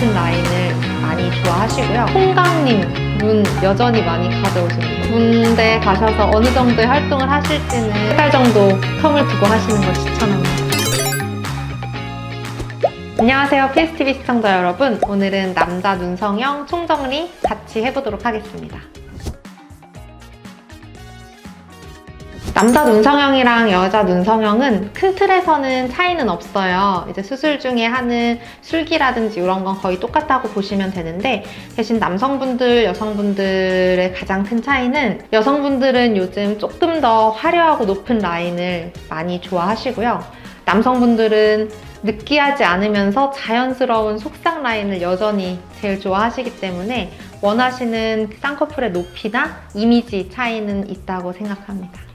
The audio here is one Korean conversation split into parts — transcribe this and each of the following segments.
높은 라인을 많이 좋아하시고요. 홍강님 눈 여전히 많이 가져오십니다. 군대 가셔서 어느 정도의 활동을 하실지는 세 달 정도 텀을 두고 하시는 걸 추천합니다. 안녕하세요. PSTV 시청자 여러분. 오늘은 남자 눈성형 총정리 같이 해보도록 하겠습니다. 남자 눈 성형이랑 여자 눈 성형은 큰 틀에서는 차이는 없어요. 이제 수술 중에 하는 술기라든지 이런 건 거의 똑같다고 보시면 되는데 대신 남성분들, 여성분들의 가장 큰 차이는 여성분들은 요즘 조금 더 화려하고 높은 라인을 많이 좋아하시고요. 남성분들은 느끼하지 않으면서 자연스러운 속상 라인을 여전히 제일 좋아하시기 때문에 원하시는 쌍꺼풀의 높이나 이미지 차이는 있다고 생각합니다.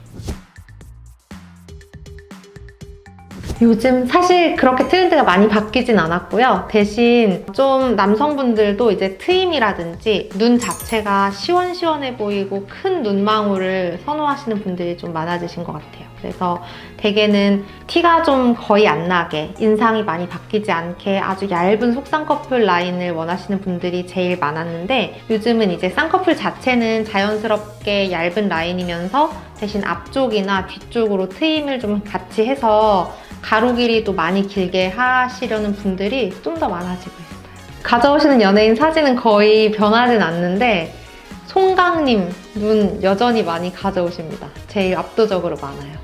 요즘 사실 그렇게 트렌드가 많이 바뀌진 않았고요. 대신 좀 남성분들도 이제 트임이라든지 눈 자체가 시원시원해 보이고 큰 눈망울을 선호하시는 분들이 좀 많아지신 것 같아요. 그래서 대개는 티가 좀 거의 안 나게 인상이 많이 바뀌지 않게 아주 얇은 속쌍꺼풀 라인을 원하시는 분들이 제일 많았는데 요즘은 이제 쌍꺼풀 자체는 자연스럽게 얇은 라인이면서 대신 앞쪽이나 뒤쪽으로 트임을 좀 같이 해서 가로 길이도 많이 길게 하시려는 분들이 좀 더 많아지고 있어요. 가져오시는 연예인 사진은 거의 변하진 않는데 송강님 눈 여전히 많이 가져오십니다. 제일 압도적으로 많아요.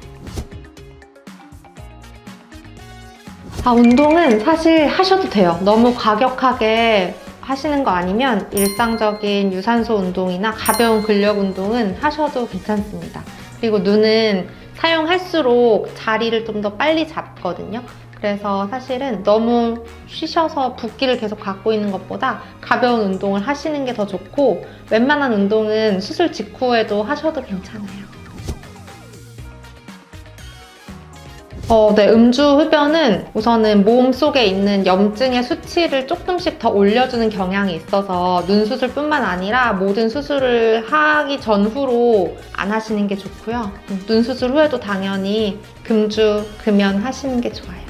아, 운동은 사실 하셔도 돼요. 너무 과격하게 하시는 거 아니면 일상적인 유산소 운동이나 가벼운 근력 운동은 하셔도 괜찮습니다. 그리고 눈은 사용할수록 자리를 좀 더 빨리 잡거든요. 그래서 사실은 너무 쉬셔서 붓기를 계속 갖고 있는 것보다 가벼운 운동을 하시는 게 더 좋고 웬만한 운동은 수술 직후에도 하셔도 괜찮아요. 어, 네, 음주 흡연은 우선은 몸 속에 있는 염증의 수치를 조금씩 더 올려주는 경향이 있어서 눈 수술뿐만 아니라 모든 수술을 하기 전후로 안 하시는 게 좋고요. 음, 눈 수술 후에도 당연히 금주, 금연 하시는 게 좋아요.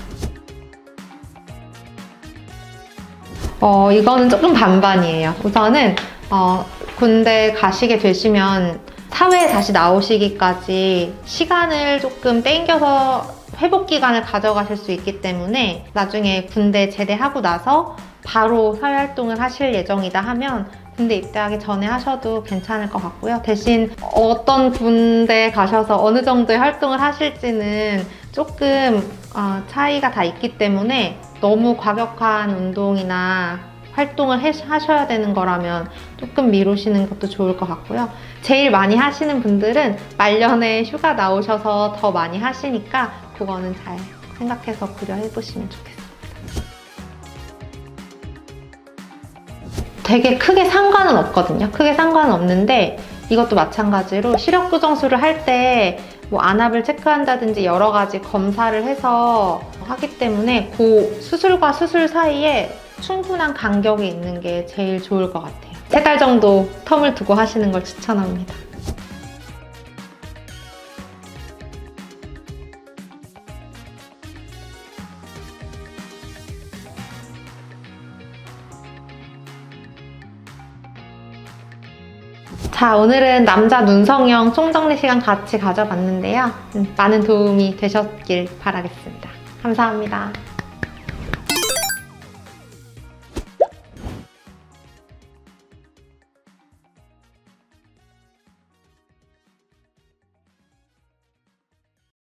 어, 이거는 조금 반반이에요. 우선은 어, 군대 가시게 되시면 사회에 다시 나오시기까지 시간을 조금 땡겨서 회복 기간을 가져가실 수 있기 때문에 나중에 군대 제대하고 나서 바로 사회 활동을 하실 예정이다 하면 군대 입대하기 전에 하셔도 괜찮을 것 같고요. 대신 어떤 군대 가셔서 어느 정도의 활동을 하실지는 조금 어, 차이가 다 있기 때문에 너무 과격한 운동이나 활동을 해- 하셔야 되는 거라면 조금 미루시는 것도 좋을 것 같고요. 제일 많이 하시는 분들은 말년에 휴가 나오셔서 더 많이 하시니까 그거는 잘 생각해서 고려해 보시면 좋겠습니다. 되게 크게 상관은 없거든요. 크게 상관은 없는데 이것도 마찬가지로 시력 교정술을 할 때 뭐 안압을 체크한다든지 여러 가지 검사를 해서 하기 때문에 그 수술과 수술 사이에 충분한 간격이 있는 게 제일 좋을 것 같아요. 세 달 정도 텀을 두고 하시는 걸 추천합니다. 자, 오늘은 남자 눈성형 총정리 시간 같이 가져봤는데요. 음, 많은 도움이 되셨길 바라겠습니다. 감사합니다.